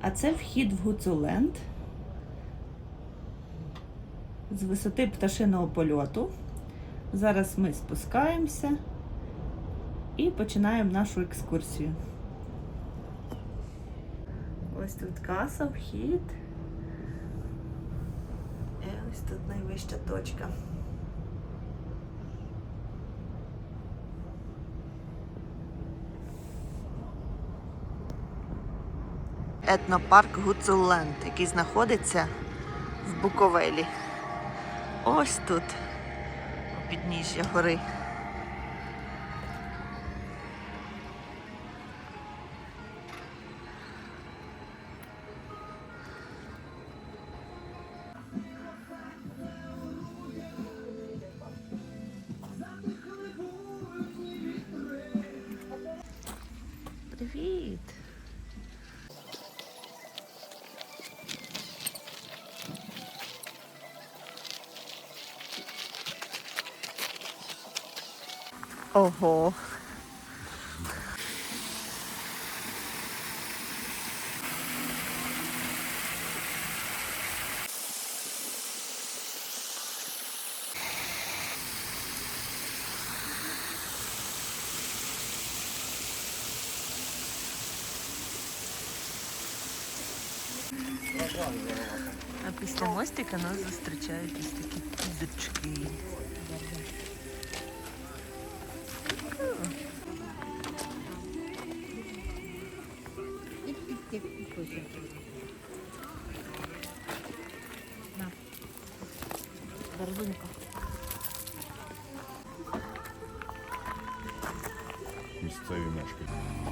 А це вхід в Гуцуленд з висоти пташиного польоту. Зараз ми спускаємося і починаємо нашу екскурсію. Ось тут каса, вхід. І ось тут найвища точка. Етнопарк Гуцулленд, який знаходиться в Буковелі. Ось тут, у підніжжя гори. Ого. А після мостика нас зустрічають ось такі кізочки. Барвинка. Місцеві мешканці.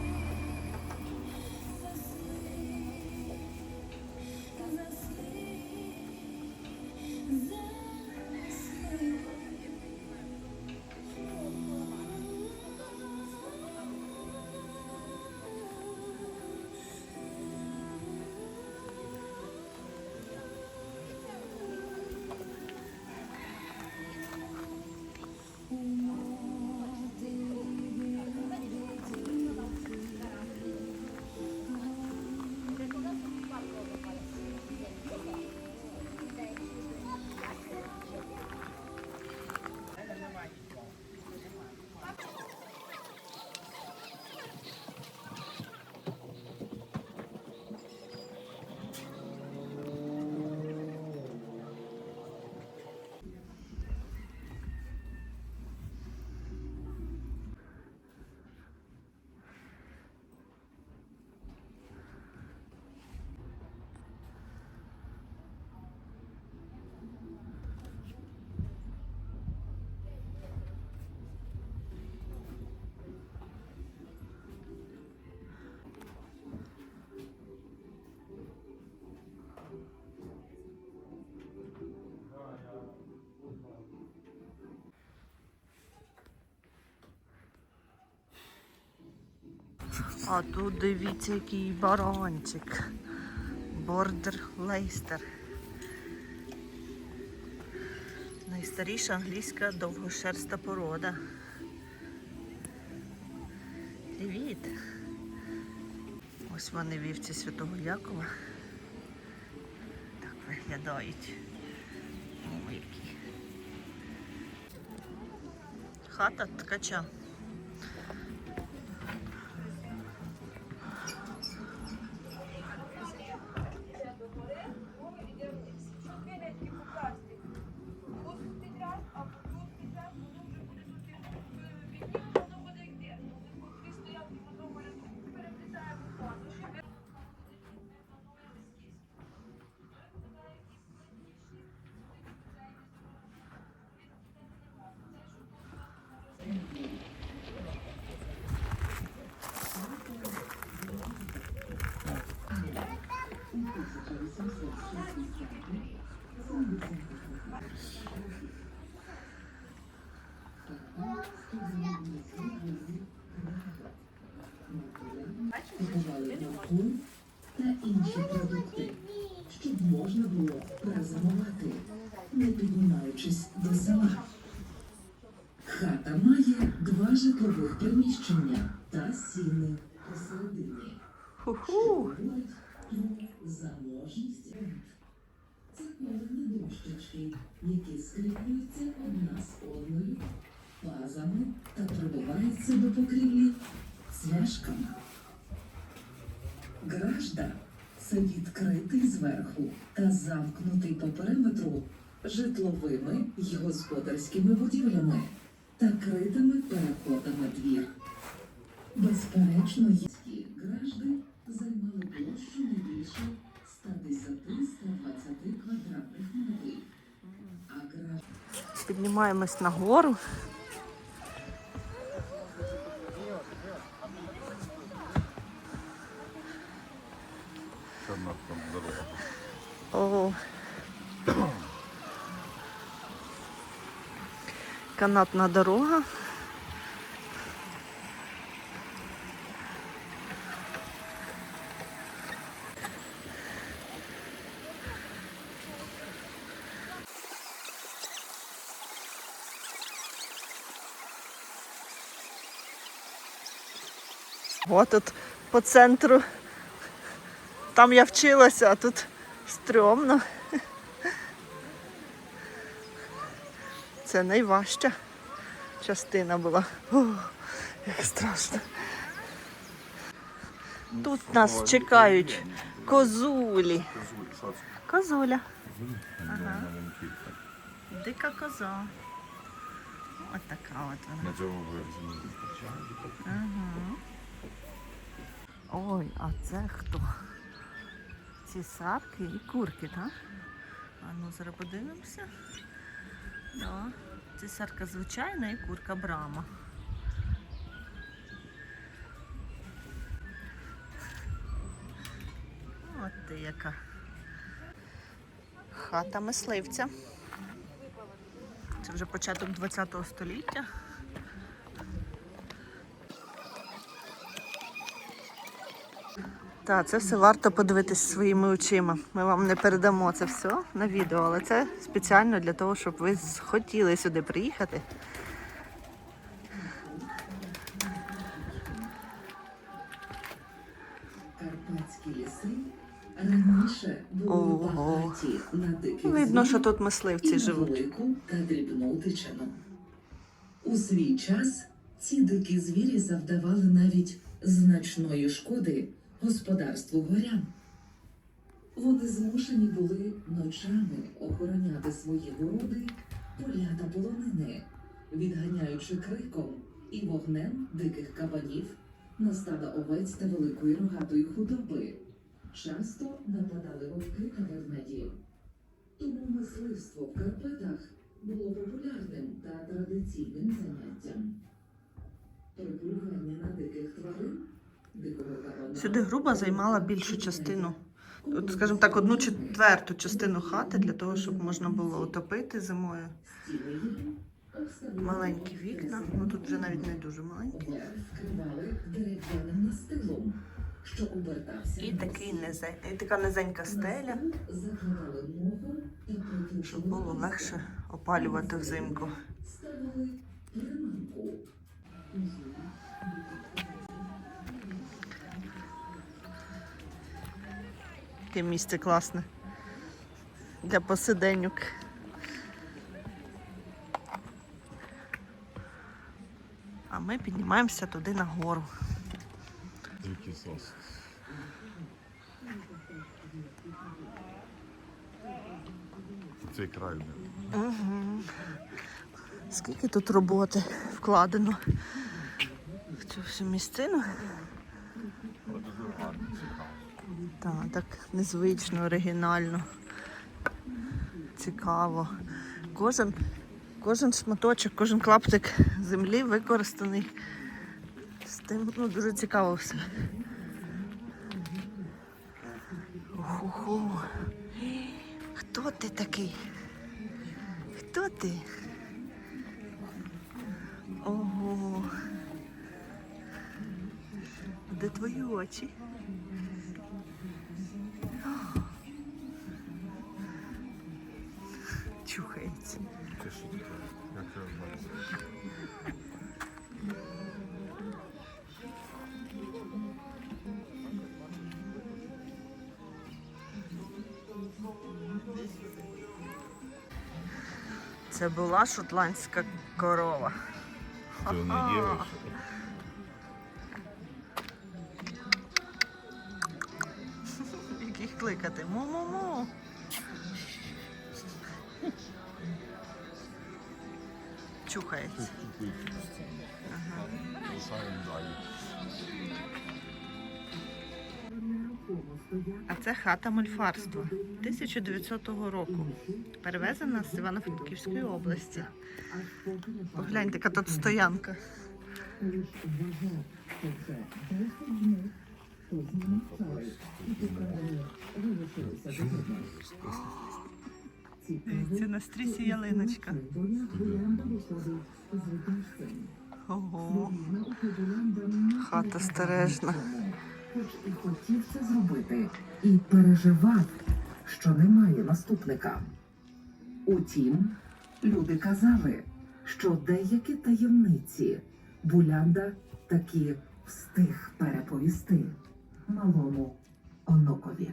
А тут дивіться, який баранчик. Бордер Лейстер. Найстаріша англійська довгошерста порода. Привіт! Ось вони вівці Святого Якова. Так виглядають. О, які. Хата ткача. Та інші продукти, щоб можна було перезимувати, не піднімаючись до села. Хата має два житлових приміщення та сіни посередині. Ху-ху! Говорить про заможність. Ковані дощечки, які скріплюються одна з одною пазами та прибиваються до покрівлі цвяшками. Гражда це відкритий зверху та замкнутий по периметру житловими й господарськими будівлями та критими переходами двір. Безперечно, гражди займали площу не більше 110-120 квадратних метрів. А гражди Піднімаємось на гору. О. Канатна дорога. О, тут по центру. Там я вчилася, а тут стрьомно. Це найважча частина була. Ух, як страшно. Тут нас чекають козулі. Козуля. Ага. Дика коза. Ось така от вона. На цьому виразі. Ой, а це хто? Цісарки і курки, так? А ну зараз подивимося. Да. Цісарка звичайна і курка брама. От ти яка. Хата мисливця. Це вже початок 20 століття. Так, це все варто подивитись своїми очима. Ми вам не передамо це все на відео, але це спеціально для того, щоб ви хотіли сюди приїхати. Ого. Видно, що тут мисливці живуть. та дрібну дичину. У свій час ці дикі звірі завдавали навіть значної шкоди господарству горян. Вони змушені були ночами охороняти свої городи, поля та полонини, відганяючи криком і вогнем диких кабанів на стада овець та великої рогатої худоби. Часто нападали вовки та ведмеді. Тому мисливство в Карпатах було популярним та традиційним заняттям. Полювання на диких тварин, Сюди груба займала більшу частину. От, скажімо так, одну четверту частину хати для того, щоб можна було утопити зимою. Маленькі вікна, ну тут вже навіть не дуже маленькі. І такий низень, і така низенька стеля, щоб було легше опалювати взимку. Яке місце класне для посиденьок. А ми піднімаємося туди нагору. Який сос. Цей край. Угу. Скільки тут роботи вкладено в цю всю місцину. Так, так незвично, оригінально. Цікаво. Кожен, кожен шматочок, кожен клаптик землі використаний. З тим ну, дуже цікаво все. Ху-ху. Хто ти такий? Хто ти? Ого. Де твої очі? чухається. Це була шотландська корова. Яких кликати? Му-му. Чухається. Далі. А це хата мольфарства 1900 року. Перевезена з Івано-Франківської області. Погляньте, яка тут стоянка. Це на стрісі ялиночка. Ого, хата стережна. Хоч і хотів це зробити, і переживав, що немає наступника. Утім, люди казали, що деякі таємниці Булянда таки встиг переповісти малому онокові.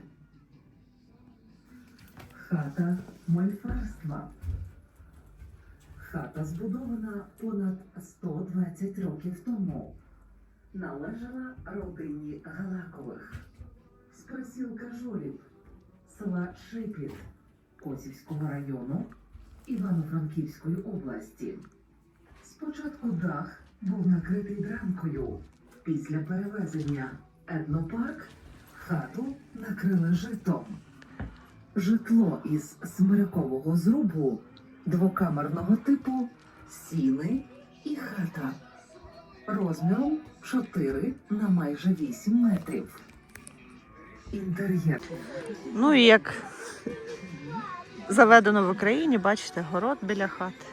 Хата мольфарства. Хата збудована понад 120 років тому. Належала родині Галакових з присілка Жолів, села Шипіт Косівського району Івано-Франківської області. Спочатку дах був накритий дранкою. Після перевезення етнопарк хату накрили житом. Житло із смирякового зрубу, двокамерного типу, сіни і хата розміром 4 на майже 8 метрів. Інтер'єр Ну і як заведено в Україні, бачите, город біля хати.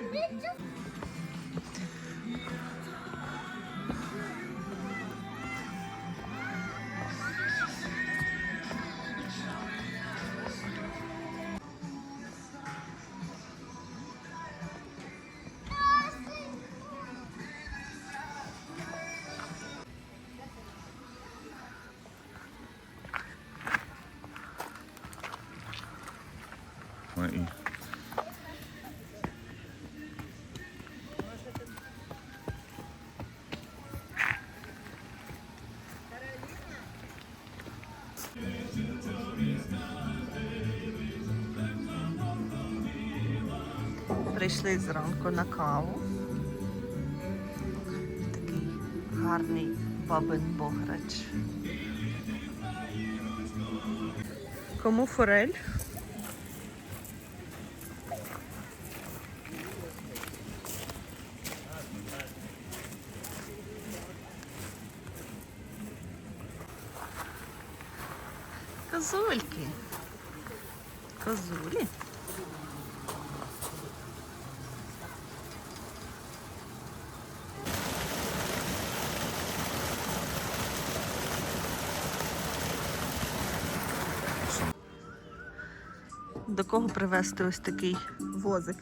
Прийшли зранку на каву. Такий гарний бабин бограч. Кому форель? Козульки. Козулі. Кого привезти ось такий возик?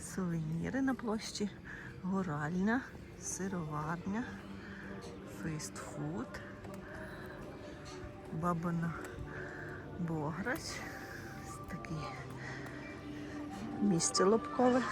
Сувеніри на площі, горальня, сироварня, фейстфуд, бабина бограч, такий місце лобкове.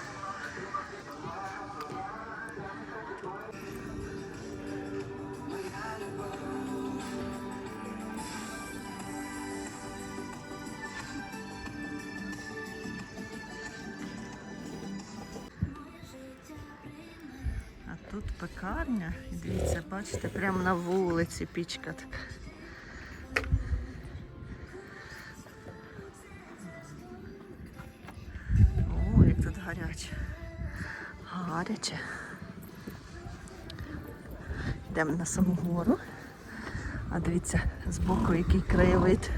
Пекарня. Дивіться, бачите, прямо на вулиці пічка така. О, як тут гаряче. Гаряче. Йдемо на саму гору. А дивіться, збоку який краєвид.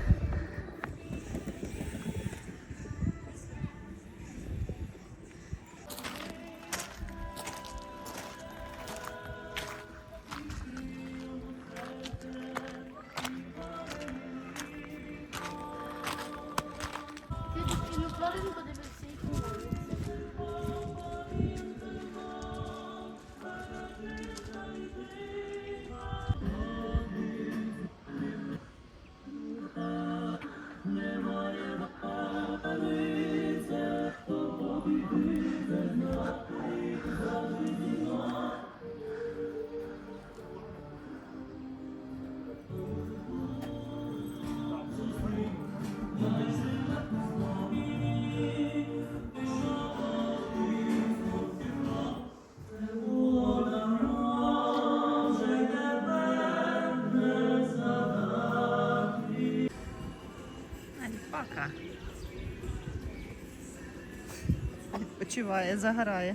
Відпочиває, загорає.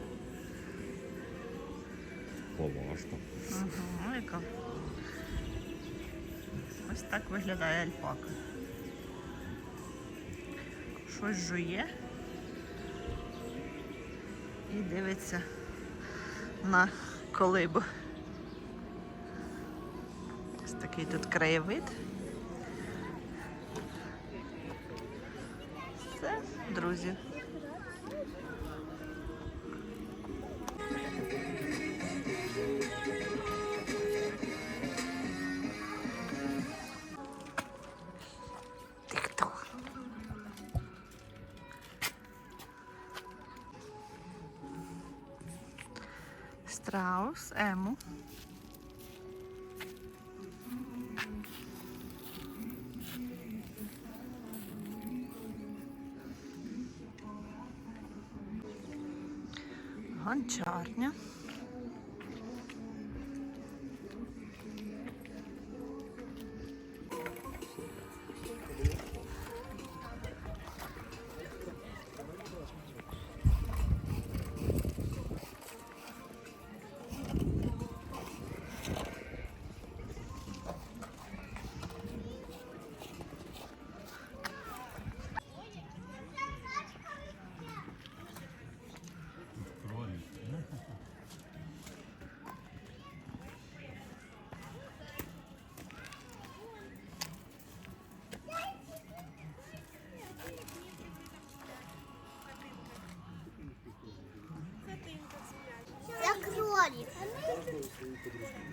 Поважно. Ага, яка. Ось так виглядає альпака. Щось жує і дивиться на колибу. Ось такий тут краєвид. Все, друзі. Страус, ему. Гончарня. Ось